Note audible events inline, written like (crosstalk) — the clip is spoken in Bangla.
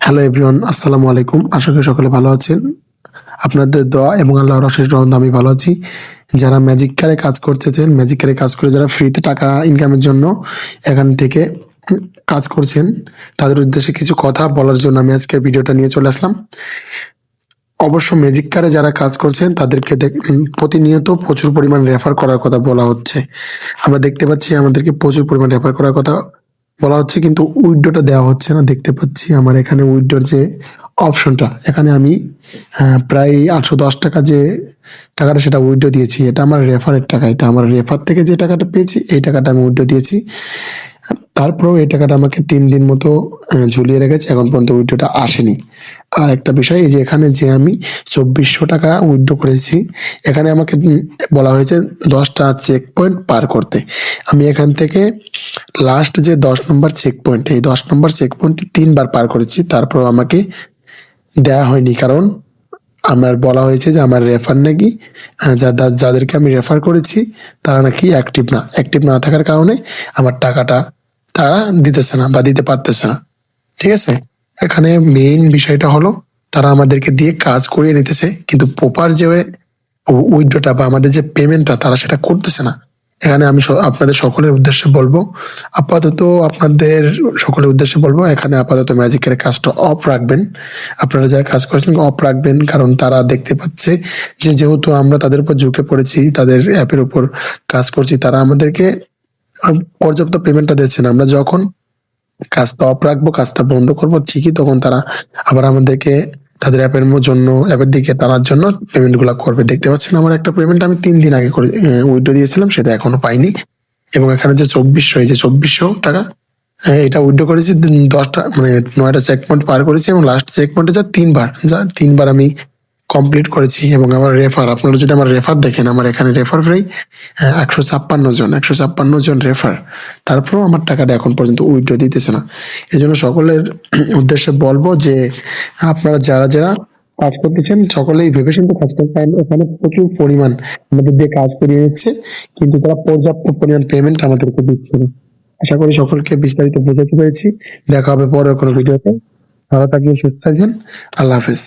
হ্যালো এভরিওয়ান আসসালামু আলাইকুম আশা করি সকলে ভালো আছেন। আপনাদের দোয়া এবং আল্লাহর অশেষ রহমতে আমি ভালো আছি। যারা ম্যাজিক কারে কাজ করতেছেন ম্যাজিক কারে কাজ করে যারা ফ্রিতে টাকা ইনকামের জন্য এখান থেকে কাজ করছেন, তাদের উদ্দেশ্যে কিছু কথা বলার জন্য আমি আজকে ভিডিওটা নিয়ে চলে আসলাম। অবশ্য ম্যাজিক কারে যারা কাজ করছেন, তাদেরকে প্রতিনিয়ত প্রচুর পরিমাণ রেফার করার কথা বলা হচ্ছে। আমরা দেখতে পাচ্ছি আমাদেরকে প্রচুর পরিমাণ রেফার করার কথা বলা হচ্ছে কিন্তু উইডোটা দেওয়া হচ্ছে না, দেখতে পাচ্ছি আমার এখানে উইডোর যে অপশনটা। এখানে আমি প্রায় আটশো দশ টাকা যে টাকাটা সেটা উইডো দিয়েছি, এটা আমার রেফারের টাকা, এটা আমার রেফার থেকে যে টাকাটা পেয়েছি, এই টাকাটা আমি উইডো দিয়েছি। তারপরেও এই টাকাটা আমাকে তিন দিন মতো ঝুলিয়ে রেখেছে। এখন পর্যন্ত উইড্রোটা আসেনি। আর একটা বিষয়, এই যে এখানে যে আমি চব্বিশশো টাকা উইড্রো করেছি, এখানে আমাকে বলা হয়েছে দশটা চেক পয়েন্ট পার করতে। আমি এখান থেকে লাস্ট যে দশ নম্বর চেক পয়েন্ট এই দশ নম্বর চেক পয়েন্ট তিনবার পার করেছি। তারপর আমাকে দেয়া হয়নি, কারণ আমার বলা হয়েছে যে আমার রেফার নাকি যাদেরকে আমি রেফার করেছি, তারা নাকি অ্যাক্টিভ না। অ্যাক্টিভ না থাকার কারণে আমার টাকাটা তারা দিতেছে না বা দিতে পারতেছে না। ঠিক আছে? এখানে মেইন বিষয়টা হলো, তারা আমাদেরকে দিয়ে কাজ করিয়ে নিতেছে, কিন্তু প্রপার যে উইথড্রটা বা আমাদের যে পেমেন্টটা তারা সেটা করতেছে না। এখানে আমি আপনাদের সকলের উদ্দেশ্যে বলব, আপাতত আপনাদের সকলের উদ্দেশ্যে বলব, এখানে আপাতত ম্যাজিকের কাজটা অফ রাখবেন। আপনারা যারা কাজ করছেন অফ রাখবেন, কারণ তারা দেখতে পাচ্ছে যে যেহেতু আমরা তাদের উপর ঝুঁকে পড়েছি, তাদের অ্যাপের উপর কাজ করছি, তারা আমাদেরকে পর্যাপ্ত পেমেন্টটা দিচ্ছে না আমরা যখন কাজটা অফ রাখব, কাজটা বন্ধ করব, ঠিকই তখন তারা আবার আমাদেরকে, তাদের অ্যাপের জন্য অ্যাপের দিকে টানার জন্য পেমেন্টগুলা করবে। দেখতে পাচ্ছেন আমার একটা পেমেন্ট আমি তিন দিন আগে করে উইড্রো দিয়েছিলাম, সেটা এখনও পাইনি। এবং এখানে যে চব্বিশশো, এই যে চব্বিশশো টাকা এটা উইড্রো করেছি, দশটা মানে নয়টা চেক পয়েন্ট পার করেছি এবং লাস্ট চেক পয়েন্টে যা তিনবার যা তিনবার আমি কমপ্লিট করেছি এবং আমার রেফার আপনারা যদি আমার রেফার দেখেন, আমার এখানে রেফার প্রায় একশো ছাপ্পান্ন জন, একশো ছাপ্পান্ন জন রেফার তারপরেও আমার টাকাটা এখন পর্যন্ত উইথড্র দিতেছে না। এই জন্য সকলের (clears throat) উদ্দেশ্যে বলব যে, আপনারা যারা যারা কাজ করতেছেন, সকলেই ভেবে চিন্তে কাজ করতে পারেন এখানে প্রচুর পরিমাণ আমাদের দিয়ে কাজ করিয়ে নিচ্ছে কিন্তু তারা পর্যাপ্ত পরিমাণ পেমেন্ট আমাদেরকে দিচ্ছে না। আশা করি সকলকে বিস্তারিত বোঝাতে পেরেছি। দেখা হবে পরে কোনো ভিডিওতে। ভালো থাকবেন, সুস্থ থাকবেন। আল্লাহ হাফেজ।